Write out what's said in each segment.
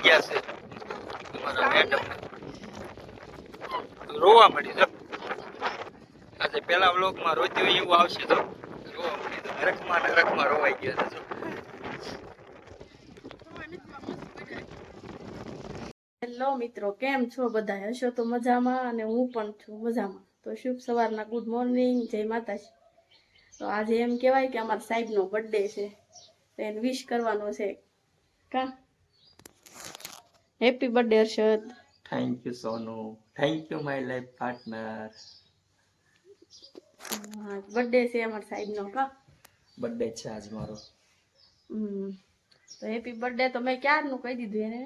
આવી ગયા છે. રોવા મળી, જો. આજે પેલા વ્લોગમાં રોતી હોય એવું આવશે તો રોવા મળી તો નરકમાં નરકમાં રોવાઈ ગયા છે હેલો મિત્રો, કેમ છો બધા હશો તો મજામાં અને હું પણ છું મજામાં. તો શુભ સવારના, ગુડ મોર્નિંગ, જય માતાજી. તો આજે એમ કહેવાય કે અમારા સાહેબનો બર્થડે છે. તો એને વિશ કરવાનો છે. કા? Happy birthday Harshad thank you Sonu thank you my life partner birthday છે અમાર સાહેબનો કા? બર્થડે છે આજ મારો. તો હેપી બર્થડે તો મેં ક્યારનું કહી દીધું એને?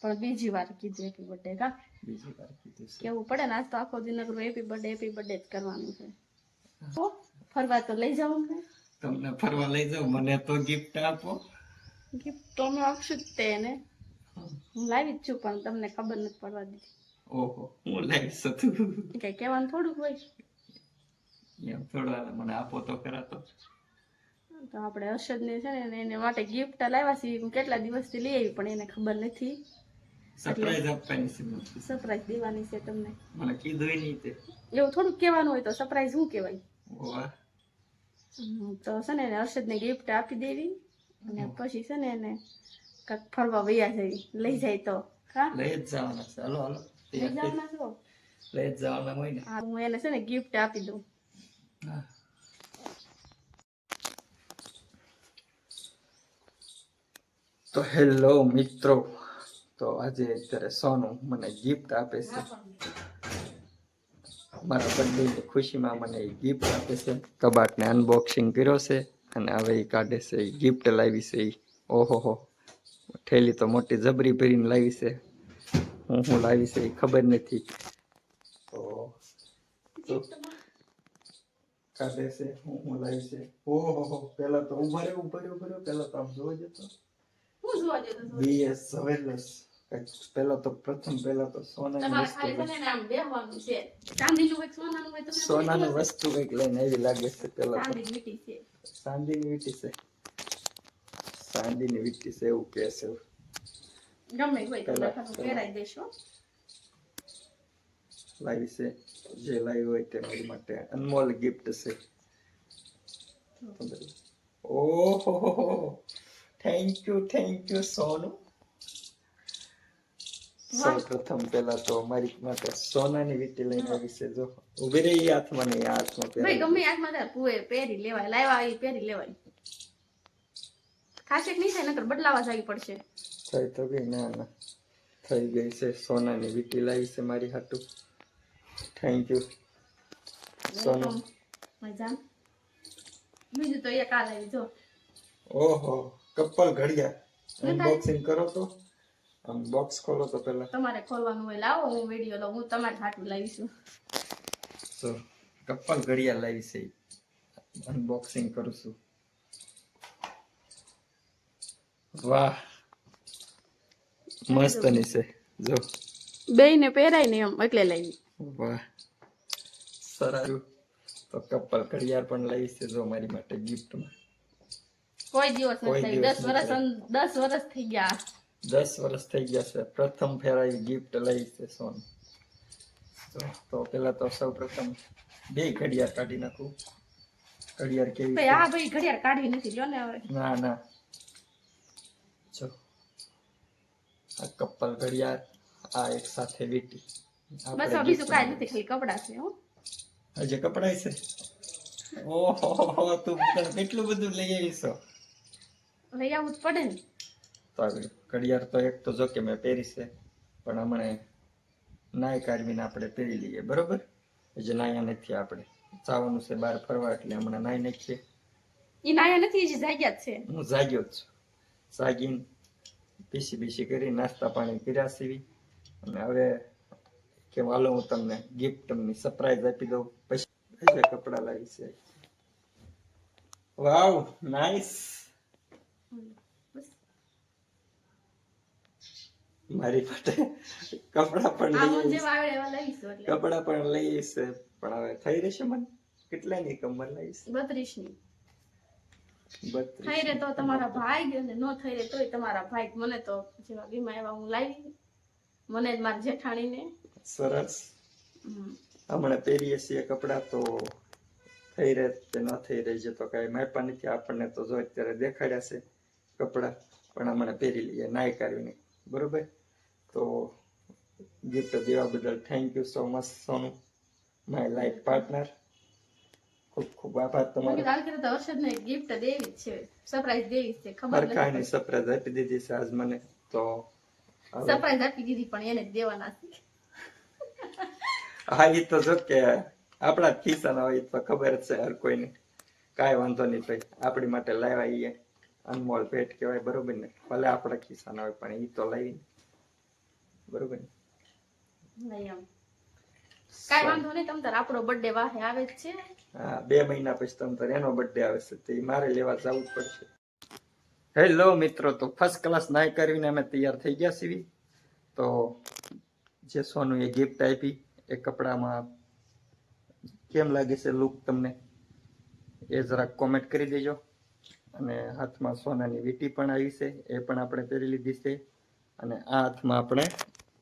પણ બીજી વાર કીધું હેપી બર્થડે કા? બીજી વાર કીધું કેવું પડે ને આજ તો આખો દિન હેપી બર્થડે હેપી બર્થડે જ કરવાનું છે. ફરવા તો લઈ જાવ ને તમને ફરવા લઈ જાઓ મને તો ગિફ્ટ આપો. ગિફ્ટ તો અમે આપશું જ તે એને. હું લાવી જ છું પણ તમને ખબર નથી પડવા દીધી. ઓહો હું લાવી તું કઈ કહેવાનું થોડુંક હોય. એમ થોડા મને આપો તો કરાતો તો. આપણે હર્ષદને છે ને એને માટે ગિફ્ટ લાવ્યા છે હું કેટલા દિવસથી લઈ આવી પણ એને ખબર નથી. સરપ્રાઈઝ આપવાની છે સરપ્રાઈઝ દેવાની છે તમને. મને કીધું નહીં તે. એવું થોડુંક કહેવાનું હોય તો સરપ્રાઈઝ શું કહેવાય? તો છે ને હર્ષદને ગિફ્ટ આપી દેવી. અને પછી છે ને એને કાંઈક ફરવા વૈયા જઈ લઈ જાય તો. હા? લઈ જ જવાના છે. Hello hello. લઈ જવાના છો? લઈ જ જવાના હોય ને. હું એને છે ને ગિફ્ટ આપી દઉં. હા. તો હેલો મિત્રો. તો આજે અત્યારે સોનું મને ગિફ્ટ આપે છે. મારા બર્થડેની ખુશીમાં મને ગિફ્ટ આપે છે. કબાટને અનબોક્સિંગ કર્યો છે અને હવે એ કાઢે છે. એ ગિફ્ટ લાવી છે. એ. ઓહો હો. થેલી તો મોટી જબરી ભરીને લાવી છે. હું હું લાવી છે એ ખબર નથી. તો તો કાઢે છે હું હું લાવી છે? ઓહો પેલા તો ઊભા રહ્યો ઊભા રહ્યો ઊભા પેલા તો આમ જોવા જતો. હું જોવા જતો હતો? બીએસ સવેલસ પેલા તો પ્રથમ પેલા તો સોનાની વસ્તુ ચાંદીનું સોનાનું વસ્તુ કંઈક લઈને એવી લાગે છે પેલા તો. ચાંદી વીંટી છે. ચાંદીની વીંટી છે. ચાંદીની વીંટી છે એવું કે છે. ગમે હોય તો લખાતું પહેરાઈ દેશો લાવી છે જે લાવી હોય તે મારી માટે અનમોલ ગિફ્ટ છે. ઓહો thank you thank you Sonu. સૌ પ્રથમ પેલા તો મારી માટે સોનાની વીટી લઈને આવી છે જો. ઊભી રહી હાથમાં નહીં હાથમાં ભાઈ પહેરાવી. ગમે હાથમાં પહેરી લેવાય લાવ્યા એ પહેરી લેવાય. ખાસ નહીં થાય નકર બદલાવા જવી પડશે. થઈ તો ગઈ ના ના. થઈ ગઈ છે સોનાની વીંટી લાવી છે મારી હાટુ. Thank you Sonu. મજા બીજું તો એક આ લાવી જો. ઓહો કપલ ઘડિયાળ અનબોક્સિંગ કરો તો? અનબોક્સ બોક્સ ખોલો તો પહેલા. તમારે ખોલવાનું હોય લાવો હું વિડિયો લઉં હું તમારે હાટુ લાવીશું. તો કપલ ઘડિયાળ લાવી છે. અનબોક્સિંગ કરું છું. વાહ. મસ્તની છે જો. બેયને પહેરાય ને એમ એટલે લાવી. વાહ. સરસ તો કપલ કડિયાર પણ લાવી છે જો મારી માટે ગિફ્ટમાં કોઈ દિવસ નથી દસ વર્ષ દસ વર્ષ થઈ ગયા. દસ વર્ષ થઈ ગયા છે. પ્રથમ ફેરાઈ ગિફ્ટ લઈ છે સોન. તો તો પેલા તો સૌ પ્રથમ બે ઘડિયાળ કાઢી નાખું. ઘડિયાળ કેવી ભાઈ આ ભાઈ ઘડિયાળ કાઢવી નથી લ્યો ને હવે. ના ના જો આ કપલ ઘડિયાળ આ એક સાથે વીટી. બસ અભી સુકાય નથી ખાલી કપડા છે હો. હજી કપડા છે? ઓહો તું કેટલું બધું લઈ આવીશો? લઈ આવવું જ પડે ને. તો આગળ ઘડિયાળ તો એક તો જો કે મેં પહેરી છે પણ હમણાં નાય કાઢવીને આપણે પહેરી લઈએ બરોબર? હજી નાયા નથી આપણે. જવાનું છે બહાર ફરવા એટલે હમણાં નાઈ નાખીએ. એ નાયા નથી એ જાગ્યા જ છે. હું જાગ્યો જ છું. જાગીને પીસી બીસી કરી નાસ્તા પાણી કર્યા સીવી. અને હવે કે હાલો હું તમને ગિફ્ટ તમને સરપ્રાઈઝ આપી દઉં. પછી કપડાં લાવી છે. વાવ નાઈસ મારી માટે કપડા પણ કપડા લઈ પણ લઈશ પણ હવે થઈ રહેશે મને? કેટલાની કમર લઈશ? બત્રીસની થઈ રે તો તમારા ભાઈ ગયો ને ન થઈ રે તોય તમારા ભાઈ મને તો જેવા બીમા એવા હું લાવી મને જ મારી જેઠાણીને. સરસ. હમણાં પહેરીએ છીએ કપડા તો થઈ રહે કે ન થઈ રહી છે તો કાંઈ માપ્યા નથી આપણને તો જો અત્યારે દેખાડ્યા છે કપડાં પણ હમણાં પહેરી લઈએ નાઈ કાઢીને. બરોબર? તો ગિફ્ટ દેવા બદલ thank you so much Sonu. My life partner ખૂબ ખૂબ આભાર તમારો. કાલ કરે તો હર્ષદને ગિફ્ટ દેવી છે. સરપ્રાઈઝ દેવી છે. ખબર નથી. સરપ્રાઈઝ આપી દીધી છે આજ મને. તો સરપ્રાઈઝ આપી દીધી પણ એને દેવાના છે. હા એ તો જો કે આપણા ખિસ્સાના હોય તો ખબર જ છે હર કોઈને. કાંઈ વાંધો નહીં ભાઈ આપણી માટે લાવ્યા એ અનમોલ ભેટ કહેવાય બરોબર ને? ભલે આપણા ખિસ્સાના હોય પણ એ તો લાવી બરોબર ને? નહીં કાંઈ વાંધો નહીં તમ તાર આપણો બર્થડે વાહે આવે જ છે. હા બે મહિના પછી તમ તાર એનો બર્થડે આવે છે તે મારે લેવા જવું જ પડશે. હેલો મિત્રો તો ફર્સ્ટ ક્લાસ નાય કરીને અમે તૈયાર થઈ ગયા છીએ. તો જે સોનું એ ગિફ્ટ આપી એ કપડામાં કેમ લાગે છે લુક તમને? એ જરાક કોમેન્ટ કરી દેજો. અને હાથમાં સોનાની વીંટી પણ આવી છે એ પણ આપણે પહેરી લીધી છે. અને આ હાથમાં આપણે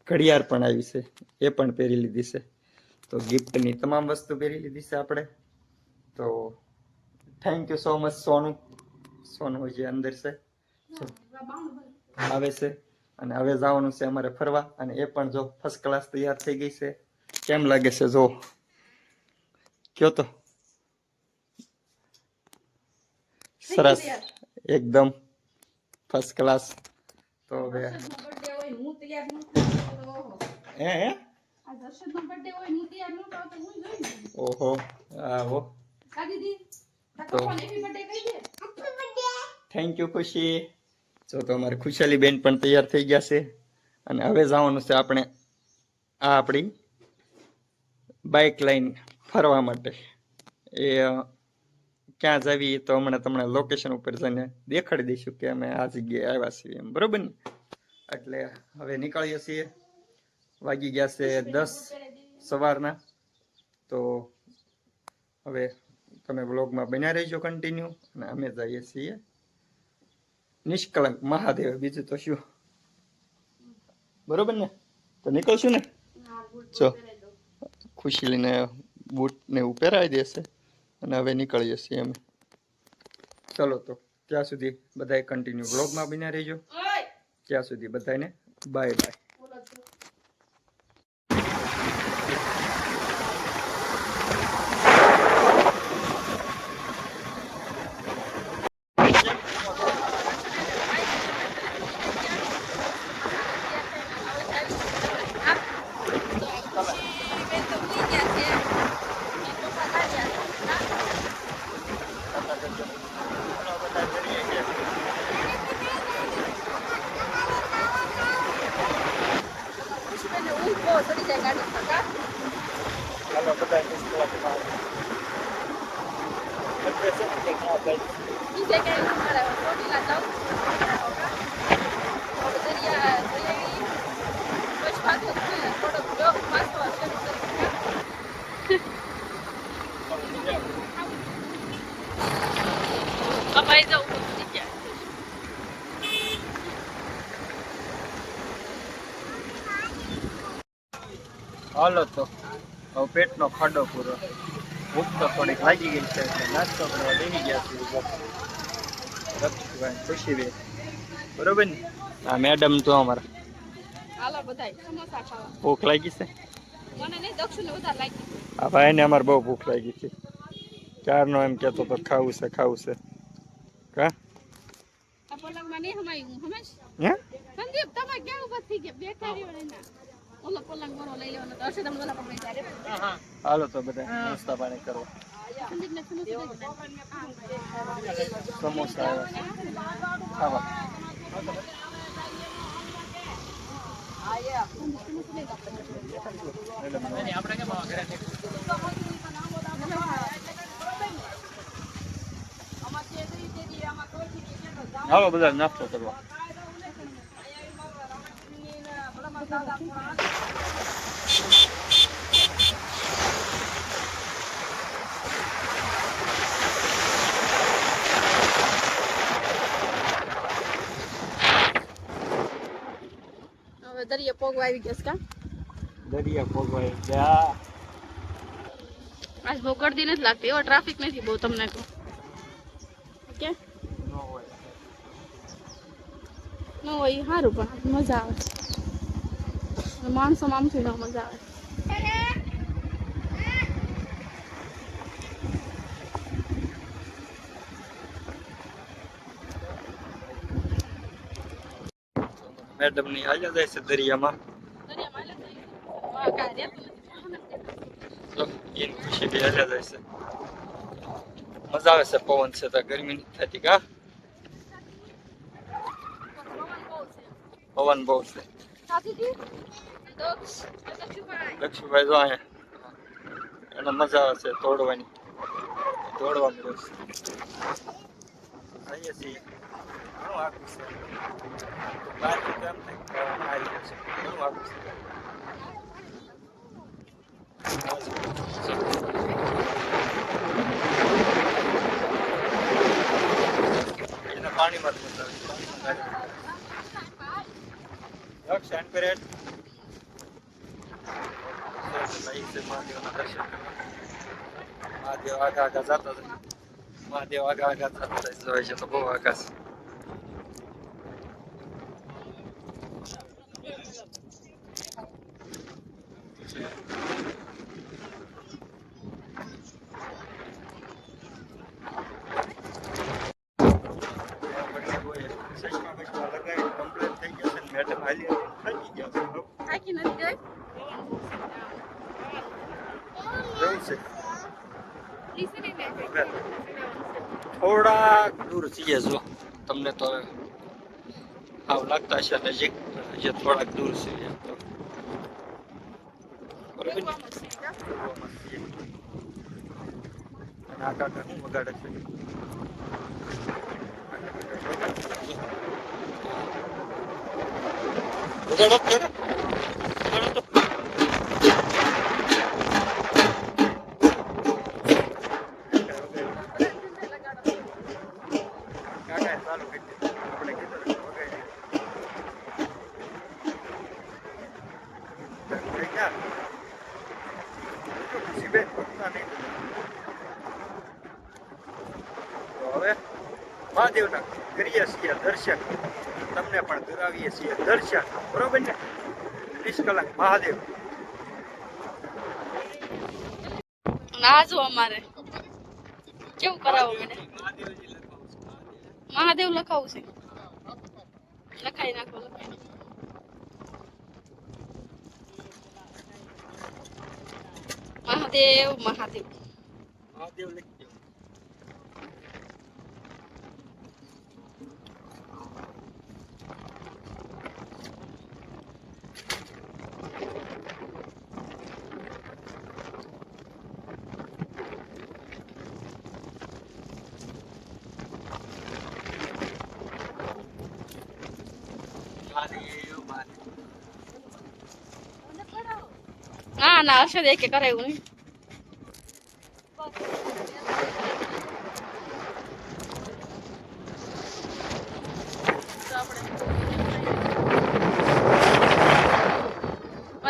ઘડિયાળ પણ આવી છે એ પણ પહેરી લીધી છે. તો ગિફ્ટની તમામ વસ્તુ પહેરી લીધી છે આપણે. તો થેન્ક યુ સો મચ સોનું. સોનું જે અંદર છે. આવે છે. અને હવે જવાનું છે અમારે ફરવા. અને એ પણ જો ફર્સ્ટ ક્લાસ તૈયાર થઈ ગઈ છે. કેમ લાગે છે જો? કયો તો? સરસ. એકદમ ફર્સ્ટ ક્લાસ તો હવે. હે હે? આ હર્ષદનો birthday હોય હું તૈયાર ન થાઉં તો હું જોઈ લઉં. ઓહો આવો. કા દીદી તો- કહી દે. થેન્ક યુ ખુશી. જો તો અમારી ખુશાલી બેન પણ તૈયાર થઈ ગયા છે. અને હવે જવાનું છે આપણે આ આપણી બાઇક લાઈન ફરવા માટે. એ ક્યાં જવી તો હમણાં તમને લોકેશન ઉપર જઈને દેખાડી દઈશું કે અમે આ જગ્યાએ આવ્યા છીએ એમ. બરોબર ને? એટલે હવે નીકળીએ છીએ. વાગી ગયા છે દસ સવારના. તો હવે તમે બ્લોગમાં બન્યા રહેજો કન્ટિન્યુ અને અમે જઈએ છીએ નિષ્કલંક મહાદેવ. બીજું તો શું? બરોબર ને? તો નીકળશું ને? જો. ખુશી લઈને બૂટ ને એવું પહેરાવી દેશે અને હવે નીકળીએ છીએ અમે. ચલો તો ત્યાં સુધી બધાએ કન્ટિન્યુ બ્લોગમાં બન્યા રહેજો. ત્યાં સુધી બધાને બાય બાય થઈ ગયા હાલો તો. હવે પેટનો ખાડો પૂરો. ભૂખ તો થોડીક લાગી ગઈ છે એટલે નાસ્તો કરવા બેસી ગયા છીએ રક્ષભાઈ ખુશીબેન બરોબર ને? આ મેડમ તો અમારા. હાલો બધાય સમોસા ખાવા. ભૂખ લાગી છે? મને નહીં દક્ષિણ વધારે લાગી. આ ભાઈને અમારે બહુ ભૂખ લાગી છે. ચારનો એમ કહેતો તો ખાવું છે ખાવું છે. કા? આ પલંગમાં નહીં હમાયું હમેશ હે? સંદીપ તમે ક્યાં ઊભા થઈ ગયા? બેઠા રહ્યો ને ના ઓલો પલંગ મારો લઈ લેવાનો તો હશે તમે ઓલા પકડી જાય હાલો તો બધા નાસ્તા પાણી કરો. સમોસા સમોસા આવ્યા છે. ખાવા हाँ बदल ना तो तब दरिया पोगवाई भी दरिया पोगवाई जा आज भोकर दिन लगते हो ट्रैफ़िक नहीं थी बहुत हमने को ન હોય સારું પણ મજા આવે છે. માણસો મામથી ન મજા આવે. મેડમની હાલ્યા જાય છે દરિયામાં જાય છે મજા આવે છે પવન છે તો ગરમી નથી થતી, કા પવન બહુ છે. પવન બહુ છે. લક્ષ્મીભાઈ જો અહીંયા. એને મજા આવે છે તોડવાની. તોડવા મળે છે. જઈએ છીએ ઘણું આખું છે બહારથી કેમ થાય ઘણું આખું છે એના પાણીમાં જ મજા આવે છે શાંત કરે ભાઈ છે મહાદેવના દર્શન કરવા મહાદેવ આગા આગા જતા હતા મહાદેવ આગા આગા જતા હોય છે તો બહુ આગા છે ચશ્મા થોડાક દૂર છીએ જો તમને તો આવ લાગતા છે નજીક જે થોડાક દૂર છીએ તો વગાડે છે વગાડો. વગાડો તો. કાકાએ ચાલુ કરી દીધું. આપણે કીધું ને વગાડી. થઈ ગયા? જો હવે મહાદેવના કરીએ છીએ દર્શન. તમને પણ કરાવીએ છીએ દર્શન. બરોબર ને? કલાક મહાદેવ. ના જો અમારે. કેવું કરાવો મને? મહાદેવ લખાવું છે લખાઈ નાખો લખાઈ નાખો. મહાદેવ મહાદેવ મહાદેવ લખી દો મહાદેવ મહાદેવ ના ના હર્ષદ એકે કરાયું નહીં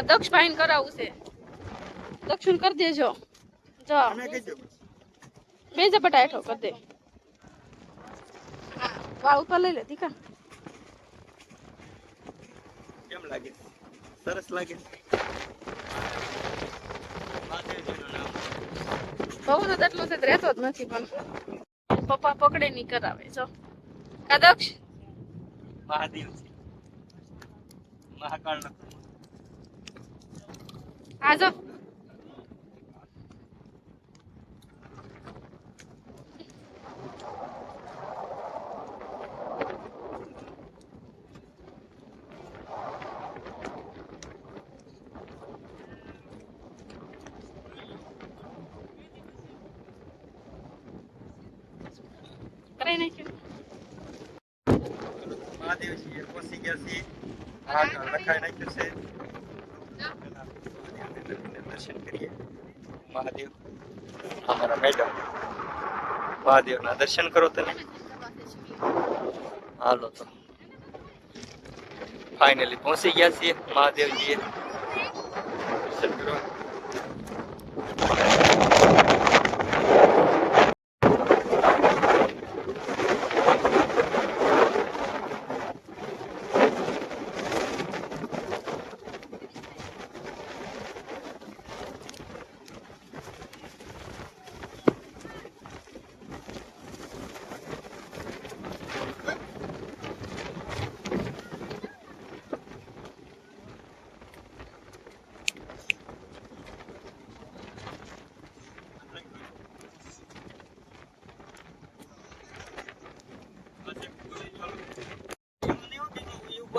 દક્ષભાઈ ને કરાવવું છે દક્ષિણ કરી દેજો જો તમે કીધું બે ઝપટા હેઠો કરી દે હા વાળ ઉપર લઈ લે દીકા કેમ લાગે સરસ લાગે મહાદેવજીનું નામ બહુ તો એટલું છે રહેતો જ નથી પણ પપ્પા પકડે નહીં કરાવે જો. કા દક્ષ મહાદેવ છે મહાકાળ આ જો કરાઈ નાખ્યું મહાદેવ છે એ પહોંચી ગયા છે મહાકાળ લખાઈ નાખ્યું છે મહાદેવને દર્શન કરીએ મહાદેવ. અમારા મેડમ મહાદેવના દર્શન કરો તમે. હાલો તો. ફાઇનલી પહોંચી ગયા છીએ મહાદેવજીએ. દર્શન કરવા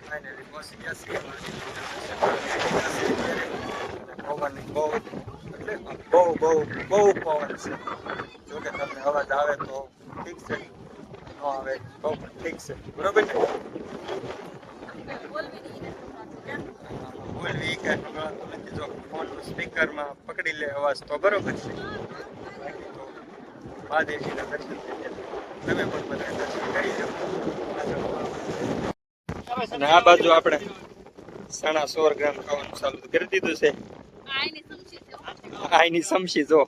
ફાઇનલી પહોંચી ગયા છીએ પવન બહુ એટલે બહુ બહુ બહુ છે. જો કે તમને અવાજ આવે તો ઠીક છે. ન આવે તો પણ ઠીક છે. બરોબર છે? બોલવી કે નથી જો ફોનનું સ્પીકરમાં પકડી લે અવાજ તો બરોબર છે. બાકી તો મહાદેવજીના દર્શન તમે પણ બધા દર્શન કરી જાઓ અને આ બાજુ આપણે સાડા સોળ ગ્રામ ખાવાનું ચાલુ કરી દીધું છે. આઈની સમસી જો.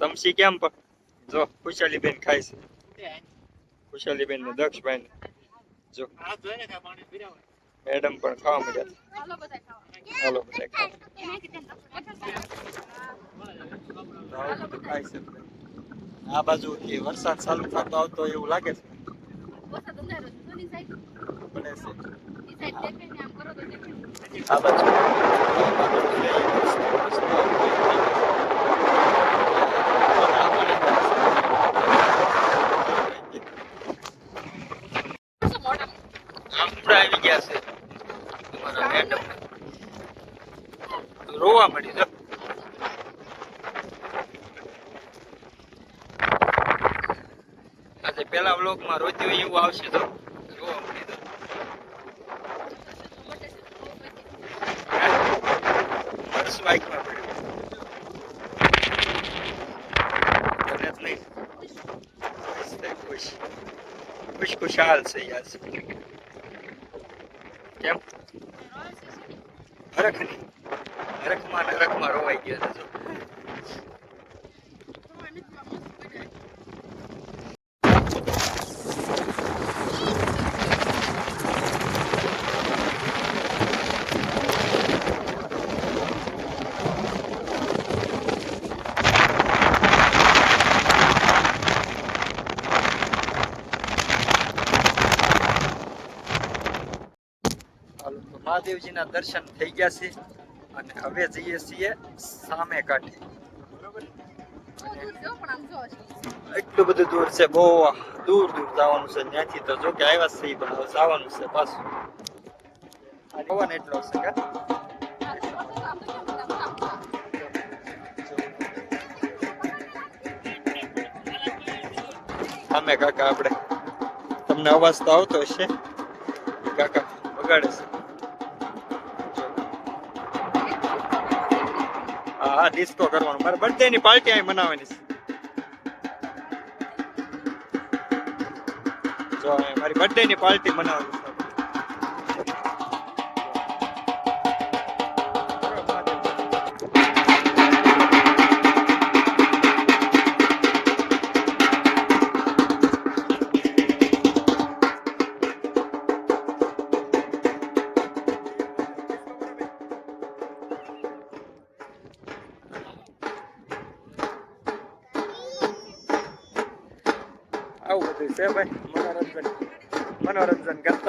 સમસી કેમ પણ જો ખુશાલીબેન ખાય છે. ખુશાલીબેન ને દક્ષભાઈ ને. જો. મેડમ પણ ખાવા મળ્યા હાલો બધા ખાય છે. આ બાજુ થી વરસાદ ચાલુ થતો આવતો એવું લાગે છે? પડે છે. આ બાજુ આમળા આવી ગયા છે. મેડમ રોવા મળી જો. આજે પેલા વ્લોગમાં હોય એવું આવશે તો ખુશ ખુશ છે યાર કેમ હરખ નહીં હરખમાં ને હરખમાં રોવાઈ ગયા છે જો. હાલો તો મહાદેવજીના દર્શન થઈ ગયા છે અને હવે જઈએ છીએ સામે કાંઠે. એટલું બધું દૂર છે, બહુ દૂર દૂર જવાનું છે. ત્યાંથી તો જો કે આવ્યા છે પણ હવે જવાનું છે પાછું. પવન એટલો છે કે. સામે કાકા આપણે. તમને અવાજ તો આવતો હશે. કાકા, વગાડે છે. હા હા ડિસ્કો કરવાનું. મારે બર્થડે ની પાર્ટી અહીં મનાવવાની છે. જો, મારી બર્થડે ની પાર્ટી મનાવવાની છે.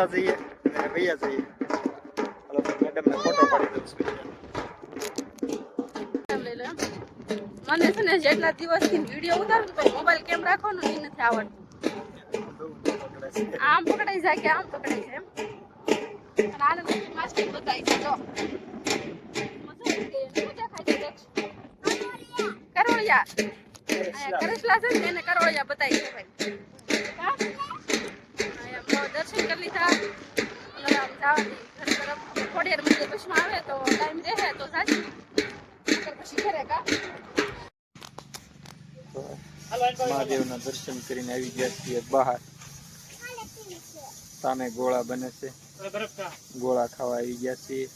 મનોરંજન કરતા જઈએ અને વૈયા જઈએ હાલો તો મેડમ ને ફોટો પાડી દઉં છું મને છે ને જેટલા દિવસથી વીડિયો ઉતારું તો મોબાઈલ કેમ રાખવાનું એ નથી આવડતું. આમ પકડાઈ જાય કે આમ પકડાઈ જાય એમ. અને આને પછી માસ્ટર બતાવી છે, જો. મજા આવી ગઈ. શું દેખાય છે દક્ષ? કરોળિયા. આયા કરેશલા છે ને, એને કરવા જા બતાવી છે ભાઈ. દર્શન કરી લીધા મહાદેવના દર્શન કરીને આવી ગયા છીએ બહાર. સામે ગોળા બને છે. ગોળા ખાવા આવી ગયા છીએ.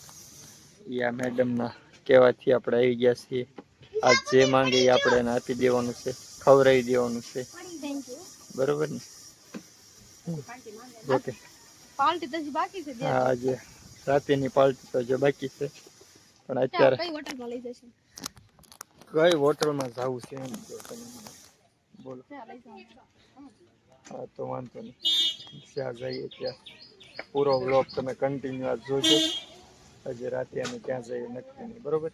યા મેડમ મેડમના કહેવાથી આપણે આવી ગયા છીએ. આ જે માંગે એ આપણે એને આપી દેવાનું છે. ખવડાવી દેવાનું છે. બરોબર ને? ઓકે પાર્ટી તો બાકી છે હા આજે રાતેની પાર્ટી તો જે બાકી છે. પણ અત્યારે કઈ હોટલમાં લઈ જશે? કઈ હોટલમાં જવું છે એમ કહો તમે મને. બોલો ત્યાં હા તો વાંધો નહીં. જ્યાં જઈએ ત્યાં. પૂરો બ્લોગ તમે કન્ટિન્યુ આ જોજો. આજે રાતે અમે ક્યાં જઈએ નક્કી નહીં. બરોબર?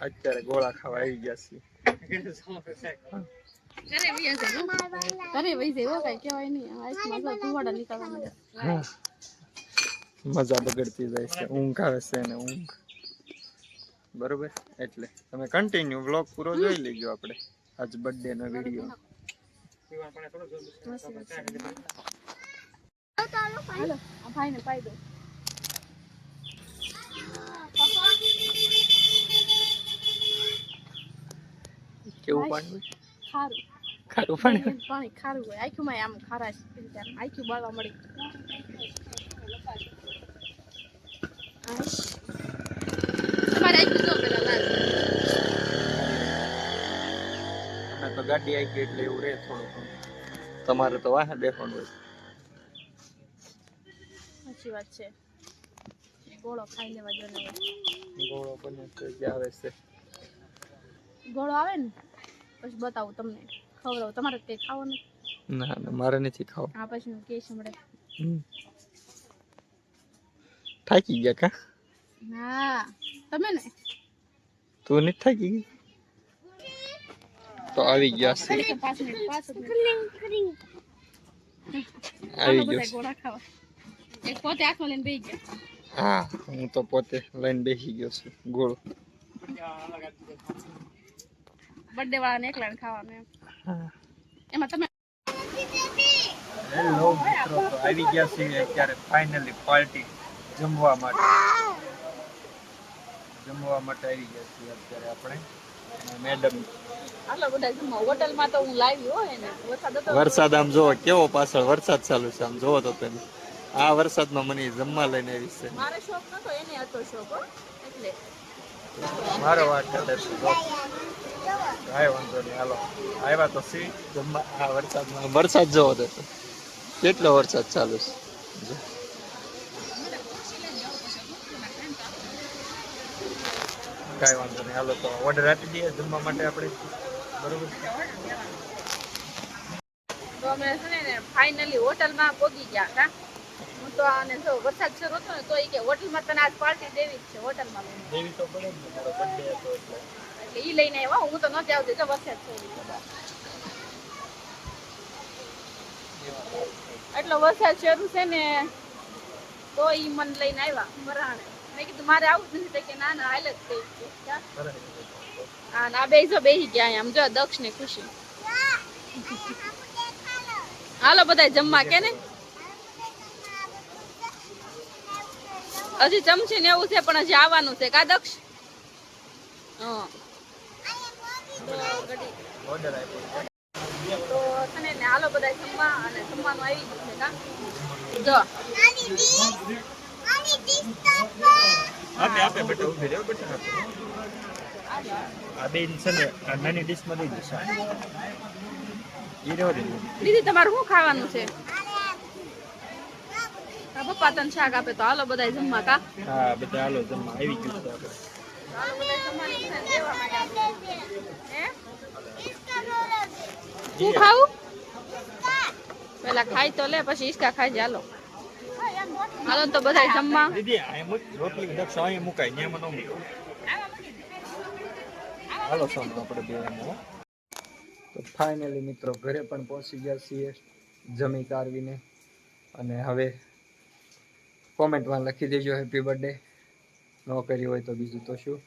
અત્યારે ગોળા ખાવા આવી ગયા છીએ. ઘરે વિજય ઘરે વિજય હો કઈ કહેવાય નહીં. આઈસમાં તો ધુવાડા નીકળવા મળે મજા બગડતી જાય છે. ઊંઘ આવે છે ને ઊંઘ. બરોબર? એટલે તમે કન્ટિન્યુ બ્લોગ પૂરો જોઈ લેજો આપણે. આજ બર્થડે નો વીડિયો હાલો આ ભાઈને પાઈ દો કેવું પાણી ખારું. ખારું પાણી પાણી. ખારું હોય. આખું માં આમ ખારાશ આખું બાળવા મળી. તમારે આખું જો પેલા લાલ. તો ગાડી આવી ગઈ એટલે એવું રહે થોડું તમારે તો વાહન બેસવાનું હોય. સાચી વાત છે. ગોળો ખાઈ લેવા જો ને ગોળો પણ છે આવે છે. ગોળો આવે ને? પછી બતાવું તમને. ખવડાવું. તમારે કઈ ખાવાનું? ના ના મારે નથી ખાવું. આ પછી હું કહીશ હમણાં. થાકી ગયા કા? ના તમે ને? તું નથી થાકી ગઈ? તો આવી ગયા છે. આવી ગયો ખાવા. એક પોતે હાથમાં લઈને બેસી ગયા. હા હું તો પોતે લઈને બેસી ગયો છું. ગોળો. બર્થડે વાળાને એકલાને ખાવાનું એમ. એમાં તમે હેલો મિત્રો. તો આવી ગયા છીએ અત્યારે ફાઇનલી પાર્ટી જમવા માટે. જમવા માટે આવી ગયા છીએ અત્યારે આપણે. મેડમ આટલા બધા જમવા હોટલમાં તો હું લાવી હોય ને. વરસાદ આમ જોવો કેવો પાછળ વરસાદ ચાલુ છે આમ જોવો તો તમે. આ વરસાદમાં મને જમવા લઈને આવી છે. મારે શોખ નતો એને હતો શોખ એટલે. મારો વાત કરે છે કાંઈ વાંધો નહીં. હાલો. આવ્યા તો સી. જમવા આ વરસાદમાં વરસાદ જોવો તો. કેટલો વરસાદ ચાલુ છે. કાંઈ વાંધો નહીં. હાલો તો ઓર્ડર આપી દઈએ જમવા માટે આપણે. બરોબર? તો અમે છે ને ફાઇનલી હોટલમાં પહોંચી ગયા હતા. હું તો આને જો વરસાદ શરૂ હતો ને તો એ કે હોટલમાં તને આજ પાર્ટી દેવી જ છે હોટલમાં દેવી તો પડે ને. બર્થડે હતો એટલે. એટલે ઈ લઈને આવ્યા. હું તો નહોતી આવતી જો વરસાદ છે એટલો વરસાદ શરૂ છે ને, તો ઈ મન લઈને આવ્યા મરાણે મેં કીધું, મારે આવું જ નથી. કે, ના ના, હાલ જ કઈ હા, ના બે જો બેસી ગયા. આમ, જો દક્ષ ને ખુશી. હાલો બધા જમવા કે ને? હજી ચમચી ને એવું છે, પણ હજી આવવાનું છે. કા દક્ષ? હા. ઓર્ડર નાની ડીશમાં દઈ દેશે ઈ રહ્યો દીદી, તમારે શું ખાવાનું છે? પપ્પા તને શાક આપે તો હાલો બધા જમવા કા? હા બધા હાલો જમવા. આવી ગયું છે આપણે. શું ખાવું પેલા ખાઈ તો લે પછી ઈસકા ખાઈ ચાલો હાલો. હાલો તો બધા જમવા. દીદી આ એમ રોટલી દક્ષ અહીં મુકાય ને મનો હાલો સોનું આપણે બે તો ફાઇનલી મિત્રો ઘરે પણ પહોંચી ગયા છીએ જમી કારવીને અને હવે કોમેન્ટમાં લખી દેજો હેપી બર્થડે ન કરી હોય તો બીજું તો શું?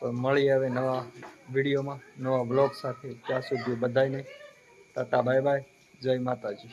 તો મળી આવે નવા વિડીયોમાં, નવા બ્લોગ સાથે. ત્યાં સુધી બધાને ટાટા બાય બાય. જય માતાજી.